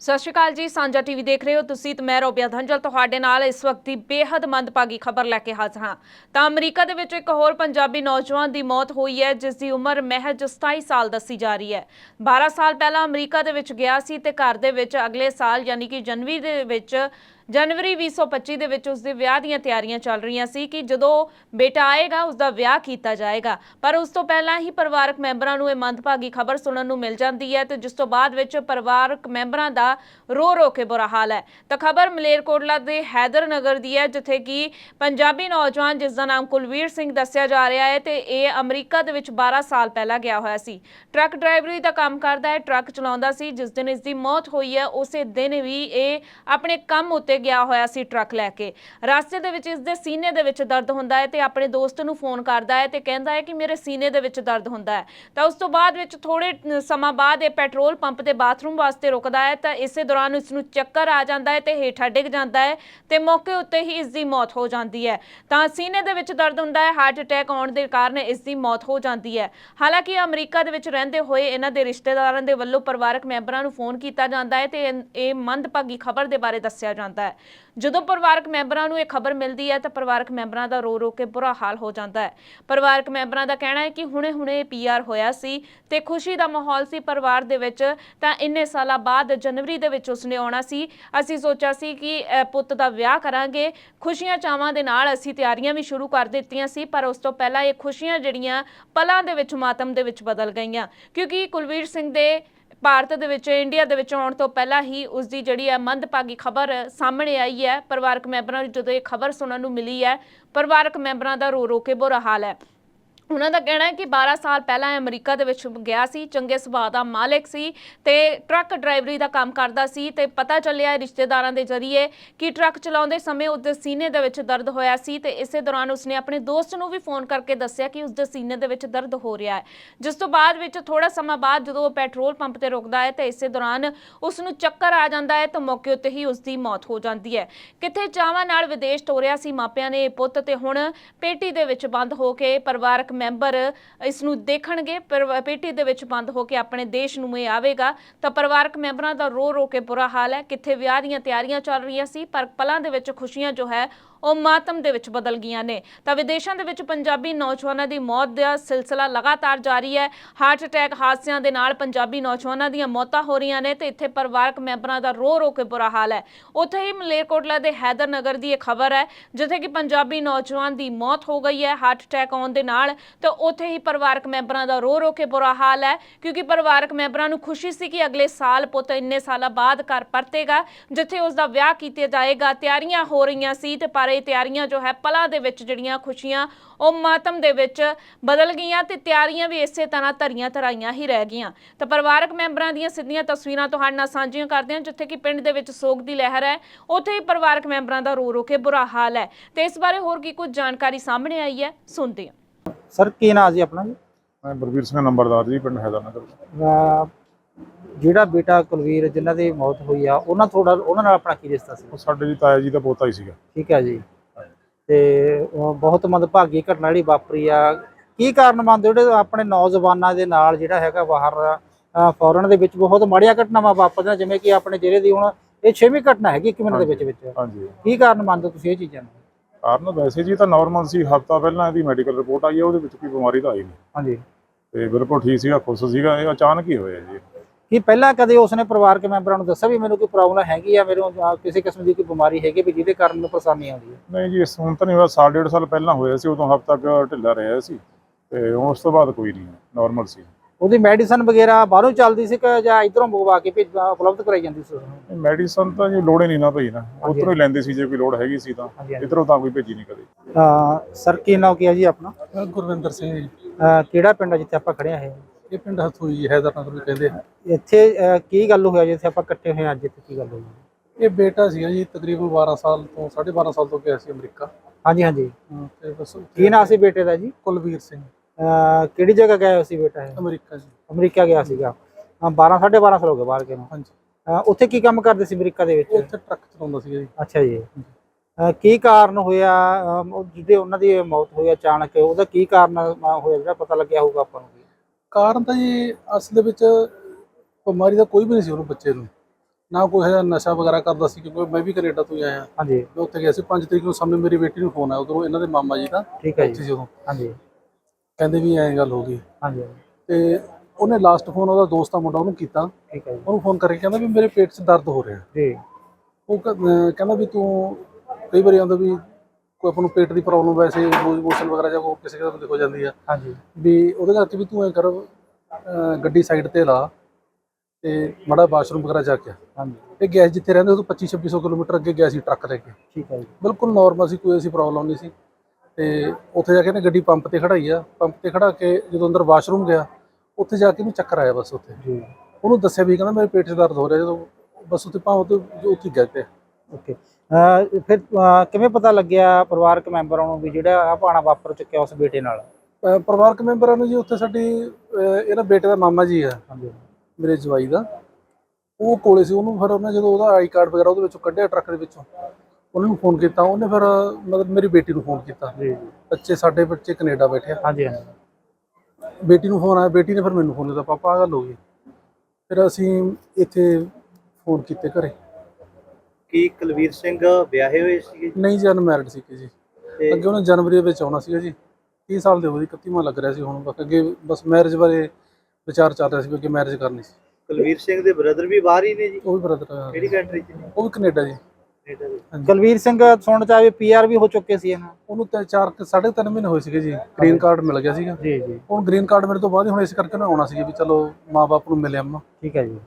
ਸਤਿ ਸ਼੍ਰੀ ਅਕਾਲ ਜੀ, ਸਾਂਝਾ ਟੀਵੀ ਦੇਖ ਰਹੇ ਹੋ ਤੁਸੀਂ ਤੇ ਮੈਂ ਰੋਬਿਆ ਧੰਜਲ, ਤੁਹਾਡੇ ਨਾਲ ਇਸ ਵਕਤ ਦੀ ਬੇਹੱਦ ਮੰਦਭਾਗੀ ਖਬਰ ਲੈ ਕੇ ਹਾਜ਼ਰ ਹਾਂ। ਤਾਂ ਅਮਰੀਕਾ ਦੇ ਵਿੱਚ ਇੱਕ ਹੋਰ ਪੰਜਾਬੀ ਨੌਜਵਾਨ ਦੀ ਮੌਤ ਹੋਈ ਹੈ, ਜਿਸ ਦੀ ਉਮਰ ਮਹਿਜ 27 ਸਾਲ ਦੱਸੀ ਜਾ ਰਹੀ ਹੈ। 12 ਸਾਲ ਪਹਿਲਾਂ ਅਮਰੀਕਾ ਦੇ ਵਿੱਚ ਗਿਆ ਸੀ ਤੇ ਘਰ ਦੇ ਵਿੱਚ ਅਗਲੇ ਸਾਲ, ਯਾਨੀ ਕਿ ਜਨਵਰੀ ਦੇ ਵਿੱਚ ਜਨਵਰੀ 2025 ਦੇ ਵਿੱਚ ਉਸ ਦੇ ਵਿਆਹ ਦੀਆਂ ਤਿਆਰੀਆਂ ਚੱਲ ਰਹੀਆਂ ਸੀ ਕਿ ਜਦੋਂ ਬੇਟਾ ਆਏਗਾ ਉਸ ਦਾ ਵਿਆਹ ਕੀਤਾ ਜਾਏਗਾ। ਪਰ ਉਸ ਤੋਂ ਪਹਿਲਾਂ ਹੀ ਪਰਿਵਾਰਕ ਮੈਂਬਰਾਂ ਨੂੰ ਇਹ ਮੰਦਭਾਗੀ ਖਬਰ ਸੁਣਨ ਨੂੰ ਮਿਲ ਜਾਂਦੀ ਹੈ ਤੇ ਜਿਸ ਤੋਂ ਬਾਅਦ ਵਿੱਚ ਪਰਿਵਾਰਕ ਮੈਂਬਰਾਂ ਦਾ ਰੋ ਰੋ ਕੇ ਬੁਰਾ ਹਾਲ ਹੈ। ਤਾਂ ਖਬਰ ਮਲੇਰਕੋਟਲਾ ਦੇ ਹੈਦਰ ਨਗਰ ਦੀ ਹੈ, ਜਿੱਥੇ ਕਿ ਪੰਜਾਬੀ ਨੌਜਵਾਨ ਜਿਸ ਦਾ ਨਾਮ ਕੁਲਵੀਰ ਸਿੰਘ ਦੱਸਿਆ ਜਾ ਰਿਹਾ ਹੈ ਤੇ ਇਹ ਅਮਰੀਕਾ ਦੇ ਵਿੱਚ 12 ਸਾਲ ਪਹਿਲਾਂ ਗਿਆ ਹੋਇਆ ਸੀ। ਟਰੱਕ ਡਰਾਈਵਰੀ ਦਾ ਕੰਮ ਕਰਦਾ ਹੈ, ਟਰੱਕ ਚਲਾਉਂਦਾ ਸੀ, ਜਿਸ ਦਿਨ ਇਸ ਦੀ ਮੌਤ ਹੋਈ ਹੈ, ਉਸੇ ਦਿਨ ਵੀ ਇਹ ਆਪਣੇ ਕੰਮ ਉੱਤੇ ਗਿਆ ਹੋਇਆ ਸੀ ਟਰੱਕ ਲੈ ਕੇ। ਰਸਤੇ ਦੇ ਵਿੱਚ ਇਸ ਦੇ ਸੀਨੇ ਦੇ ਵਿੱਚ ਦਰਦ ਹੁੰਦਾ ਹੈ ਤੇ ਆਪਣੇ ਦੋਸਤ ਨੂੰ ਫੋਨ ਕਰਦਾ ਹੈ ਤੇ ਕਹਿੰਦਾ ਹੈ ਕਿ ਮੇਰੇ ਸੀਨੇ ਦੇ ਵਿੱਚ ਦਰਦ ਹੁੰਦਾ ਹੈ। ਤਾਂ ਉਸ ਤੋਂ ਬਾਅਦ ਵਿੱਚ ਥੋੜੇ ਸਮਾਂ ਬਾਅਦ ਇਹ ਪੈਟਰੋਲ ਪੰਪ ਤੇ ਬਾਥਰੂਮ ਵਾਸਤੇ ਰੁਕਦਾ ਹੈ ਤਾਂ ਇਸੇ ਦੌਰਾਨ ਇਸ ਨੂੰ ਚੱਕਰ ਆ ਜਾਂਦਾ ਹੈ ਤੇ ਹੇਠਾਂ ਡਿੱਗ ਜਾਂਦਾ ਹੈ ਤੇ ਮੌਕੇ ਉੱਤੇ ਹੀ ਇਸ ਦੀ ਮੌਤ ਹੋ ਜਾਂਦੀ ਹੈ। ਤਾਂ ਸੀਨੇ ਦੇ ਵਿੱਚ ਦਰਦ ਹੁੰਦਾ ਹੈ, ਹਾਰਟ ਅਟੈਕ ਆਉਣ ਦੇ ਕਾਰਨ ਇਸ ਦੀ ਮੌਤ ਹੋ ਜਾਂਦੀ ਹੈ। ਹਾਲਾਂਕਿ ਅਮਰੀਕਾ ਦੇ ਵਿੱਚ ਰਹਿੰਦੇ ਹੋਏ ਇਹਨਾਂ ਦੇ ਰਿਸ਼ਤੇਦਾਰਾਂ ਦੇ ਵੱਲੋਂ ਪਰਿਵਾਰਕ ਮੈਂਬਰਾਂ ਨੂੰ ਫੋਨ ਕੀਤਾ ਜਾਂਦਾ ਹੈ ਤੇ ਇਹ ਮੰਦਭਾਗੀ ਖਬਰ ਦੇ ਬਾਰੇ ਦੱਸਿਆ ਜਾਂਦਾ ਹੈ। ਜਦੋਂ ਪਰਿਵਾਰਕ ਮੈਂਬਰਾਂ ਨੂੰ ਇਹ ਖਬਰ ਮਿਲਦੀ ਹੈ ਤਾਂ ਪਰਿਵਾਰਕ ਮੈਂਬਰਾਂ ਦਾ ਰੋ ਰੋ ਕੇ ਬੁਰਾ ਹਾਲ ਹੋ ਜਾਂਦਾ ਹੈ। ਪਰਿਵਾਰਕ ਮੈਂਬਰਾਂ ਦਾ ਕਹਿਣਾ ਹੈ ਕਿ ਹੁਣੇ-ਹੁਣੇ ਪੀਆਰ ਹੋਇਆ ਸੀ ਤੇ ਖੁਸ਼ੀ ਦਾ ਮਾਹੌਲ ਸੀ ਪਰਿਵਾਰ ਦੇ ਵਿੱਚ ਤਾਂ ਇੰਨੇ ਸਾਲਾਂ ਬਾਅਦ ਜਨਵਰੀ ਦੇ ਵਿੱਚ ਉਸਨੇ ਆਉਣਾ ਸੀ। ਅਸੀਂ ਸੋਚਿਆ ਸੀ ਕਿ ਅ, ਪੁੱਤ ਦਾ ਵਿਆਹ ਕਰਾਂਗੇ। ਖੁਸ਼ੀਆਂ ਚਾਵਾਂ ਦੇ ਨਾਲ ਅਸੀਂ ਤਿਆਰੀਆਂ ਵੀ ਸ਼ੁਰੂ ਕਰ ਦਿੱਤੀਆਂ ਸੀ ਪਰ ਉਸ ਤੋਂ ਪਹਿਲਾਂ ਇਹ ਖੁਸ਼ੀਆਂ ਜਿਹੜੀਆਂ ਪਲਾਂ ਦੇ ਵਿੱਚ ਮਾਤਮ ਦੇ ਵਿੱਚ ਬਦਲ ਗਈਆਂ। ਕਿਉਂਕਿ ਕੁਲਵੀਰ ਸਿੰਘ ਦੇ ਭਾਰਤ ਦੇ ਵਿੱਚ, ਇੰਡੀਆ ਦੇ ਵਿੱਚ ਆਉਣ ਤੋਂ ਪਹਿਲਾਂ ਹੀ ਉਸ ਦੀ ਜਿਹੜੀ ਹੈ ਮੰਦਭਾਗੀ ਖਬਰ ਸਾਹਮਣੇ ਆਈ ਹੈ। ਪਰਿਵਾਰਕ ਮੈਂਬਰਾਂ ਨੂੰ ਜਦੋਂ ਇਹ ਖਬਰ ਸੁਣਨ ਨੂੰ ਮਿਲੀ ਹੈ, ਪਰਿਵਾਰਕ ਮੈਂਬਰਾਂ ਦਾ ਰੋ ਰੋ ਕੇ ਬੁਰਾ ਹਾਲ ਹੈ। ਉਹਨਾਂ ਦਾ ਕਹਿਣਾ ਹੈ ਕਿ 12 ਸਾਲ ਪਹਿਲਾਂ ਇਹ ਅਮਰੀਕਾ ਦੇ ਵਿੱਚ ਗਿਆ ਸੀ, ਚੰਗੇ ਸੁਭਾਅ ਦਾ ਮਾਲਕ ਸੀ ਤੇ ਟਰੱਕ ਡਰਾਈਵਰੀ ਦਾ ਕੰਮ ਕਰਦਾ ਸੀ ਤੇ ਪਤਾ ਚੱਲਿਆ ਰਿਸ਼ਤੇਦਾਰਾਂ ਦੇ ਜ਼ਰੀਏ ਕਿ ਟਰੱਕ ਚਲਾਉਂਦੇ ਸਮੇਂ ਉਸ ਦੇ ਸੀਨੇ ਦੇ ਵਿੱਚ ਦਰਦ ਹੋਇਆ ਸੀ ਤੇ ਇਸੇ ਦੌਰਾਨ ਉਸਨੇ ਆਪਣੇ ਦੋਸਤ ਨੂੰ ਵੀ ਫੋਨ ਕਰਕੇ ਦੱਸਿਆ ਕਿ ਉਸਦੇ ਸੀਨੇ ਦੇ ਵਿੱਚ ਦਰਦ ਹੋ ਰਿਹਾ ਹੈ। ਜਿਸ ਤੋਂ ਬਾਅਦ ਵਿੱਚ ਥੋੜਾ ਸਮਾਂ ਬਾਅਦ ਜਦੋਂ ਉਹ ਪੈਟਰੋਲ ਪੰਪ ਤੇ ਰੁਕਦਾ ਹੈ ਤੇ ਇਸੇ ਦੌਰਾਨ ਉਸ ਨੂੰ ਚੱਕਰ ਆ ਜਾਂਦਾ ਹੈ ਤਾਂ ਮੌਕੇ ਉੱਤੇ ਹੀ ਉਸ ਦੀ ਮੌਤ ਹੋ ਜਾਂਦੀ ਹੈ। ਕਿੱਥੇ ਚਾਵਾਂ ਨਾਲ ਵਿਦੇਸ਼ ਤੋਰਿਆ ਸੀ ਮਾਪਿਆਂ ਨੇ ਇਹ ਪੁੱਤ ਤੇ ਹੁਣ ਪੇਟੀ ਦੇ ਵਿੱਚ ਬੰਦ ਹੋ ਕੇ ਪਰਿਵਾਰਕ ਮੈਂਬਰ ਇਸ ਨੂੰ ਦੇਖਣਗੇ, ਪਰ ਪੇਟੀ ਦੇ ਵਿੱਚ ਬੰਦ ਹੋ ਕੇ ਆਪਣੇ ਦੇਸ਼ ਨੂੰ ਇਹ ਆਵੇਗਾ। ਤਾਂ ਪਰਿਵਾਰਕ ਮੈਂਬਰਾਂ ਦਾ ਰੋ ਰੋ ਕੇ ਬੁਰਾ ਹਾਲ ਹੈ। ਕਿੱਥੇ ਵਿਆਹ ਦੀਆਂ ਤਿਆਰੀਆਂ ਚੱਲ ਰਹੀਆਂ ਸੀ, ਪਰ ਪਲਾਂ ਦੇ ਵਿੱਚ ਖੁਸ਼ੀਆਂ ਜੋ ਹੈ ਉਹ ਮਾਤਮ ਦੇ ਵਿੱਚ ਬਦਲ ਗਈਆਂ ਨੇ। ਤਾਂ ਵਿਦੇਸ਼ਾਂ ਦੇ ਵਿੱਚ ਪੰਜਾਬੀ ਨੌਜਵਾਨਾਂ ਦੀ ਮੌਤ ਦਾ ਸਿਲਸਿਲਾ ਲਗਾਤਾਰ ਜਾਰੀ ਹੈ। ਹਾਰਟ ਅਟੈਕ ਹਾਦਸਿਆਂ ਦੇ ਨਾਲ ਪੰਜਾਬੀ ਨੌਜਵਾਨਾਂ ਦੀਆਂ ਮੌਤਾਂ ਹੋ ਰਹੀਆਂ ਨੇ ਤੇ ਇੱਥੇ ਪਰਿਵਾਰਕ ਮੈਂਬਰਾਂ ਦਾ ਰੋ ਰੋ ਕੇ ਬੁਰਾ ਹਾਲ ਹੈ। ਉੱਥੇ ਹੀ ਮਲੇਰਕੋਟਲਾ ਦੇ ਹੈਦਰ ਨਗਰ ਦੀ ਇਹ ਖਬਰ ਹੈ, ਜਿੱਥੇ ਕਿ ਪੰਜਾਬੀ ਨੌਜਵਾਨ ਦੀ ਮੌਤ ਹੋ ਗਈ ਹੈ ਹਾਰਟ ਅਟੈਕ ਆਉਣ ਦੇ ਨਾਲ। ਤੇ ਉੱਥੇ ਹੀ ਪਰਿਵਾਰਕ ਮੈਂਬਰਾਂ ਦਾ ਰੋ ਰੋ ਕੇ ਬੁਰਾ ਹਾਲ ਹੈ, ਕਿਉਂਕਿ ਪਰਿਵਾਰਕ ਮੈਂਬਰਾਂ ਨੂੰ ਖੁਸ਼ੀ ਸੀ ਕਿ ਅਗਲੇ ਸਾਲ ਪੁੱਤ ਇੰਨੇ ਸਾਲਾਂ ਬਾਅਦ ਘਰ ਪਰਤੇਗਾ, ਜਿੱਥੇ ਉਸ ਦਾ ਵਿਆਹ ਕੀਤਾ ਜਾਏਗਾ। ਤਿਆਰੀਆਂ ਹੋ ਰਹੀਆਂ ਸੀ ਤੇ ਪਰ ਇਹ ਤਿਆਰੀਆਂ ਜੋ ਹੈ ਪਲਾਂ ਦੇ ਵਿੱਚ ਜਿਹੜੀਆਂ ਖੁਸ਼ੀਆਂ ਉਹ ਮਾਤਮ ਦੇ ਵਿੱਚ ਬਦਲ ਗਈਆਂ ਤੇ ਤਿਆਰੀਆਂ ਵੀ ਇਸੇ ਤਰ੍ਹਾਂ ਧਰੀਆਂ ਧਰਾਈਆਂ ਹੀ ਰਹਿ ਗਈਆਂ। ਤਾਂ ਪਰਿਵਾਰਕ ਮੈਂਬਰਾਂ ਦੀਆਂ ਸਿੱਧੀਆਂ ਤਸਵੀਰਾਂ ਤੁਹਾਡੇ ਨਾਲ ਸਾਂਝੀਆਂ ਕਰਦੇ ਹਾਂ ਜਿੱਥੇ ਕਿ ਪਿੰਡ ਦੇ ਵਿੱਚ ਸੋਗ ਦੀ ਲਹਿਰ ਹੈ ਉੱਥੇ ਹੀ ਪਰਿਵਾਰਕ ਮੈਂਬਰਾਂ ਦਾ ਰੋ ਰੋ ਕੇ ਬੁਰਾ ਹਾਲ ਹੈ। ਤੇ ਇਸ ਬਾਰੇ ਹੋਰ ਕੀ ਕੁਝ ਜਾਣਕਾਰੀ ਸਾਹਮਣੇ ਆਈ ਹੈ ਸੁਣਦੇ ਹਾਂ। ਸਰ ਕੀ ਨਾਂ ਜੀ ਆਪਣਾ ਜੀ? ਮੈਂ ਬਲਵੀਰ ਸਿੰਘ ਨੰਬਰਦਾਰ ਜੀ ਪਿੰਡ ਹੈਦਰਨਗਰ। ਅਹ ਜਿਹੜਾ ਬੇਟਾ ਕੁਲਵੀਰ ਜਿਨ੍ਹਾਂ ਦੀ ਮੌਤ ਹੋਈ ਆ ਉਹਨਾਂ ਥੋੜਾ ਉਹਨਾਂ ਨਾਲ ਆਪਣਾ ਕੀ ਰਿਸ਼ਤਾ ਸੀ? ਉਹ ਸਾਡੇ ਜੀ ਤਾਇਆ ਜੀ ਦਾ ਪੋਤਾ ਹੀ ਸੀਗਾ। ਠੀਕ ਹੈ ਜੀ। ਤੇ ਉਹ ਬਹੁਤ ਮੰਦਭਾਗੀ ਘਟਨਾ ਜਿਹੜੀ ਵਾਪਰੀ ਆ। ਕੀ ਕਾਰਨ ਮੰਨਦੇ ਹੋ? ਜਿਹੜੇ ਆਪਣੇ ਨੌਜਵਾਨਾਂ ਦੇ ਨਾਲ ਜਿਹੜਾ ਹੈਗਾ ਬਾਹਰ ਫੋਰਨ ਦੇ ਵਿੱਚ ਬਹੁਤ ਮਾੜੀਆਂ ਘਟਨਾਵਾਂ ਵਾਪਰਦੀਆਂ ਜਿਵੇਂ ਕਿ ਆਪਣੇ ਜ਼ਿਲ੍ਹੇ ਦੀ ਹੁਣ ਇਹ 6ਵੀਂ ਘਟਨਾ ਹੈਗੀ ਇੱਕ ਮਹੀਨੇ ਦੇ ਵਿੱਚ ਵਿੱਚ। ਹਾਂਜੀ। ਕੀ ਕਾਰਨ ਮੰਨਦੇ ਤੁਸੀਂ ਇਹ ਚੀਜ਼ਾਂ ਨੂੰ? ਕਾਰਨ ਵੈਸੇ ਜੀ ਤਾਂ ਨਾਰਮਲ ਸੀ ਹਫਤਾ ਪਹਿਲਾਂ ਇਹਦੀ ਮੈਡੀਕਲ ਰਿਪੋਰਟ ਆਈ ਹੈ ਉਹਦੇ ਵਿੱਚ ਕੋਈ ਬਿਮਾਰੀ ਤਾਂ ਆਈ ਨਹੀਂ। ਹਾਂਜੀ। ਤੇ ਬਿਲਕੁਲ ਠੀਕ ਸੀਗਾ ਖੁਸ਼ ਸੀਗਾ ਇਹ ਅਚਾਨਕ ਹੀ ਹੋਇਆ ਜੀ। ਕੀ ਪਹਿਲਾਂ ਕਦੇ ਉਸਨੇ ਪਰਿਵਾਰਕ ਮੈਂਬਰਾਂ ਨੂੰ ਦੱਸਿਆ ਵੀ ਮੈਨੂੰ ਕੋਈ ਪ੍ਰੋਬਲਮ ਹੈਗੀ ਆ ਮੇਰੇ ਕਿਸੇ ਕਿਸਮ ਦੀ ਕੋਈ ਬਿਮਾਰੀ ਹੈਗੀ ਵੀ ਜਿਹਦੇ ਕਾਰਨ ਮੈਨੂੰ ਪਰੇਸ਼ਾਨੀ ਆਉਂਦੀ ਹੈ? ਨਹੀਂ ਜੀ ਇਸ ਹੁਣ ਤਾਂ ਨਹੀਂ ਹੋਇਆ ਸਾਲ ਡੇਢ ਸਾਲ ਪਹਿਲਾਂ ਹੋਇਆ ਸੀ ਉਦੋਂ ਹਫਤਾ ਕੁ ਢਿੱਲਾ ਰਿਹਾ ਸੀ ਤੇ ਉਸ ਤੋਂ ਬਾਅਦ ਕੋਈ ਨਹੀਂ ਨਾਰਮਲ ਸੀ। ਉਹਦੀ ਮੈਡੀਸਨ ਵਗੈਰਾ ਬਾਹਰੋਂ ਚੱਲਦੀ ਸੀ ਕਿ ਜਾਂ ਇਧਰੋਂ ਮੰਗਵਾ ਕੇ ਭੇਜ ਉਪਲਬਧ ਕਰਾਈ ਜਾਂਦੀ ਸੀ ਉਸਨੂੰ? ਮੈਡੀਸਨ ਤਾਂ ਜੀ ਲੋੜ ਨਹੀਂ ਨਾ ਪਈ ਨਾ। ਉਧਰੋਂ ਹੀ ਲੈਂਦੇ ਸੀ ਜੇ ਕੋਈ ਲੋੜ ਹੈਗੀ ਸੀ ਤਾਂ ਇਧਰੋਂ ਤਾਂ ਕੋਈ ਭੇਜੀ ਨਹੀਂ ਕਦੇ। ਸਰ ਕੀ ਨਾਮ ਕੀ ਹੈ ਜੀ ਆਪਣਾ? ਗੁਰਵਿੰਦਰ ਸਿੰਘ ਜੀ। ਕਿਹੜਾ ਪਿੰਡ ਹੈ ਜਿੱਥੇ ਆਪਾਂ ਖੜੇ ਹਾਂ ਇਹ? ਇਹ ਪਿੰਡ ਹਥੂਈ ਹੈਦਰਨਗਰ ਨੂੰ ਕਹਿੰਦੇ ਆ। ਇੱਥੇ ਅਹ, ਕੀ ਗੱਲ ਹੋਇਆ ਜਿੱਥੇ ਆਪਾਂ ਇਕੱਠੇ ਹੋਏ ਹਾਂ ਅੱਜ ਇੱਥੇ ਕੀ ਗੱਲ ਹੋਈ? ਇਹ ਬੇਟਾ ਸੀਗਾ ਜੀ ਤਕਰੀਬਨ 12 ਸਾਲ ਤੋਂ 12.5 ਸਾਲ ਤੋਂ ਗਿਆ ਸੀ ਅਮਰੀਕਾ। ਹਾਂਜੀ ਹਾਂਜੀ। ਹਾਂ, ਤੇ ਬਸ ਉੱਥੇ ਕੀ ਨਾਮ ਸੀ ਬੇਟੇ ਦਾ ਜੀ? ਕੁਲਵੀਰ ਸਿੰਘ। ਅਹ, ਕਿਹੜੀ ਜਗ੍ਹਾ ਗਿਆ ਹੋਇਆ ਸੀ ਬੇਟਾ ਇਹ? ਅਮਰੀਕਾ ਜੀ। ਅਮਰੀਕਾ ਗਿਆ ਸੀਗਾ। ਹਾਂ 12 12.5 ਸਾਲ ਹੋ ਗਏ ਬਾਹਰ ਗਏ ਨੂੰ। ਹਾਂਜੀ। ਅਹ, ਉੱਥੇ ਕੀ ਕੰਮ ਕਰਦੇ ਸੀ ਅਮਰੀਕਾ ਦੇ ਵਿੱਚ? ਉੱਥੇ ਟਰੱਕ ਚਲਾਉਂਦਾ ਸੀਗਾ ਜੀ। ਅੱਛਾ ਜੀ। ਅਹ ਕੀ ਕਾਰਨ ਹੋਇਆ? ਅਮ ਉਹ ਜਿਹਦੇ ਉਹਨਾਂ ਦੀ ਮੌਤ ਹੋਈ ਅਚਾਨਕ ਉਹਦਾ ਕੀ ਕਾਰਨ ਅਹ, ਹੋਇਆ ਜਿਹੜਾ ਪਤਾ ਲੱਗਿਆ ਹੋਊਗਾ ਆਪਾਂ ਨੂੰ ਕਾਰਨ ਤਾਂ ਜੀ ਅਸਲ ਦੇ ਵਿੱਚ ਬਿਮਾਰੀ ਦਾ ਕੋਈ ਵੀ ਨਹੀਂ ਸੀ ਉਹਨੂੰ ਬੱਚੇ ਨੂੰ। ਨਾ ਕੋਈ ਹੈ ਨਸ਼ਾ ਵਗੈਰਾ ਕਰਦਾ ਸੀ ਕਿਉਂਕਿ ਮੈਂ ਵੀ ਕੈਨੇਡਾ ਤੋਂ ਹੀ ਆਇਆ। ਹਾਂਜੀ। ਮੈਂ ਉੱਥੇ ਗਿਆ ਸੀ 5 ਤਰੀਕ ਨੂੰ ਸਾਹਮਣੇ ਮੇਰੀ ਬੇਟੀ ਨੂੰ ਫੋਨ ਆਇਆ ਉਧਰੋਂ ਇਹਨਾਂ ਦੇ ਮਾਮਾ ਜੀ ਦਾ। ਠੀਕ ਹੈ ਜੀ। ਜਦੋਂ ਹਾਂਜੀ। ਕਹਿੰਦੇ ਵੀ ਐਂ ਗੱਲ ਹੋ ਗਈ। ਹਾਂਜੀ। ਤੇ ਉਹਨੇ ਲਾਸਟ ਫੋਨ ਉਹਦਾ ਦੋਸਤ ਆ ਮੁੰਡਾ ਉਹਨੂੰ ਕੀਤਾ। ਠੀਕ ਹੈ ਜੀ। ਉਹਨੂੰ ਫੋਨ ਕਰਕੇ ਕਹਿੰਦਾ ਵੀ ਮੇਰੇ ਪੇਟ 'ਚ ਦਰਦ ਹੋ ਰਿਹਾ। ਜੀ। ਉਹ ਕਹਿੰਦਾ ਵੀ ਤੂੰ ਕਈ ਵਾਰੀ ਆਉਂਦਾ ਵੀ ਕੋਈ ਆਪਾਂ ਨੂੰ ਪੇਟ ਦੀ ਪ੍ਰੋਬਲਮ ਵੈਸੇ ਲੂਜ਼ ਮੋਸ਼ਨ ਵਗੈਰਾ ਜਾਂ ਕੋਈ ਕਿਸੇ ਦਾ ਹੋ ਜਾਂਦੀ ਆ। ਹਾਂਜੀ। ਵੀ ਉਹਦੇ ਕਰਕੇ ਵੀ ਤੂੰ ਐ ਕਰ ਅਹ ਗੱਡੀ ਸਾਈਡ ਤੇ ਲਾ ਤੇ ਮੜਾ ਬਾਥਰੂਮ ਵਗੈਰਾ ਜਾ ਕੇ ਆ। ਹਾਂਜੀ। ਇਹ ਗੈਸ ਜਿੱਥੇ ਰਹਿੰਦੇ ਉਹ ਤੋਂ 25 2600 ਕਿਲੋਮੀਟਰ ਅੱਗੇ ਗਿਆ ਸੀ ਟਰੱਕ ਲੈ ਕੇ ਠੀਕ ਹੈ ਜੀ। ਬਿਲਕੁਲ ਨਾਰਮਲ ਸੀ ਕੋਈ ਐਸੀ ਪ੍ਰੋਬਲਮ ਨਹੀਂ ਸੀ। ਤੇ ਉੱਥੇ ਜਾ ਕੇ ਨੇ ਗੱਡੀ ਪੰਪ ਤੇ ਖੜਾਈ ਆ। ਪੰਪ ਤੇ ਖੜਾ ਕੇ ਜਦੋਂ ਅੰਦਰ ਵਾਸ਼ਰੂਮ ਗਿਆ ਉੱਥੇ ਜਾ ਕੇ ਨੂੰ ਚੱਕਰ ਆਇਆ ਬਸ ਉੱਥੇ। ਜੀ। ਉਹਨੂੰ ਦੱਸਿਆ ਵੀ ਕਹਿੰਦਾ ਮੇਰੇ ਪੇਟ 'ਚ ਦਰਦ ਹੋ ਰਿਹਾ ਜਦੋਂ ਬਸ ਉੱਥੇ ਭਾਵੇਂ ਉੱਥੇ ਉੱਥੇ ਹੀ ਗਏ ਤੇ ਓਕੇ ਫਿਰ ਕਿਵੇਂ ਪਤਾ ਲੱਗਿਆ ਪਰਿਵਾਰਕ ਮੈਂਬਰਾਂ ਨੂੰ ਵੀ ਜਿਹੜਾ ਆ ਪਾਣਾ ਵਾਪਰ ਚੁੱਕਿਆ ਉਸ ਬੇਟੇ ਨਾਲ? ਪਰਿਵਾਰਕ ਮੈਂਬਰਾਂ ਨੂੰ ਜੀ ਉੱਥੇ ਸਾਡੀ ਇਹਨਾਂ ਬੇਟੇ ਦਾ ਮਾਮਾ ਜੀ ਆ ਹਾਂਜੀ। ਮੇਰੇ ਜਵਾਈ ਦਾ। ਉਹ ਕੋਲੇ ਸੀ ਉਹਨੂੰ ਫਿਰ ਉਹਨੇ ਜਦੋਂ ਉਹਦਾ ਆਈ ਕਾਰਡ ਵਗੈਰਾ ਉਹਦੇ ਵਿੱਚੋਂ ਕੱਢਿਆ ਟਰੱਕ ਦੇ ਵਿੱਚੋਂ ਉਹਨਾਂ ਫੋਨ ਕੀਤਾ ਉਹਨੇ ਫਿਰ ਮਤਲਬ ਮੇਰੀ ਬੇਟੀ ਨੂੰ ਫੋਨ ਕੀਤਾ। ਜੀ। ਜੀ ਬੱਚੇ ਸਾਡੇ ਬੱਚੇ ਕੈਨੇਡਾ ਬੈਠੇ ਆ। ਹਾਂਜੀ ਹਾਂਜੀ। ਬੇਟੀ ਨੂੰ ਫੋਨ ਆਇਆ ਬੇਟੀ ਨੇ ਫਿਰ ਮੈਨੂੰ ਫੋਨ ਕੀਤਾ ਪਾਪਾ ਆ ਗੱਲ ਹੋ ਗਈ। ਫਿਰ ਅਸੀਂ ਇੱਥੇ ਫੋਨ ਕੀਤੇ ਘਰੇ। ਕੀ ਕੁਲਵੀਰ ਸਿੰਘ ਵਿਆਹੇ ਹੋਏ ਸੀਗੇ ਨਹੀਂ ਜੀ ਅਨਮੈਰਿਡ ਸੀ ਜੀ। ਤੇ ਅੱਗੇ ਉਹਨੇ ਜਨਵਰੀ ਦੇ ਵਿੱਚ ਆਉਣਾ ਸੀਗਾ ਜੀ। 30 ਸਾਲ ਦੇ ਹੋ ਗਏ 31ਵਾਂ ਲੱਗ ਰਿਹਾ ਸੀ ਹੁਣ। ਬਸ ਅੱਗੇ ਬਸ ਮੈਰਿਜ ਬਾਰੇ ਵਿਚਾਰ ਚੱਲ ਰਿਹਾ ਸੀ ਅੱਗੇ ਮੈਰਿਜ ਕਰਨੀ ਸੀ। ਕੁਲਵੀਰ ਸਿੰਘ ਦੇ ਬ੍ਰਦਰ ਵੀ ਬਾਹਰ ਹੀ ਨੇ ਜੀ? ਉਹ ਵੀ ਬ੍ਰਦਰ ਕਿਹੜੀ ਕੰਟਰੀ ਚ ਨੇ? ਉਹ ਵੀ ਕੈਨੇਡਾ ਜੀ। ਕੈਨੇਡਾ ਦੇ। ਕੁਲਵੀਰ ਸਿੰਘ ਸੁਣਨ ਚ ਆਵੇ ਪੀਆਰ ਵੀ ਹੋ ਚੁੱਕੇ ਸੀ ਇਹਨਾਂ। ਉਹਨੂੰ ਤਾਂ ਚਾਰ ਕੁ- ਸਾਢੇ ਤਿੰਨ ਮਹੀਨੇ ਹੋਏ ਸੀਗੇ ਜੀ। ਗ੍ਰੀਨ ਕਾਰਡ ਮਿਲ ਗਿਆ ਸੀਗਾ। ਜੀ ਜੀ। ਹੁਣ ਗ੍ਰੀਨ ਕਾਰਡ ਮੇਰੇ ਤੋਂ ਬਾਅਦ ਹੀ ਹੁਣ ਇਸ ਕਰਕੇ ਨਾ ਆਉਣਾ ਸੀ ਵੀ ਚਲੋ ਮਾਪੇ ਨੂੰ ਮਿਲਿਆ ਅੰਮਾ। ਠੀਕ ਹੈ ਜੀ।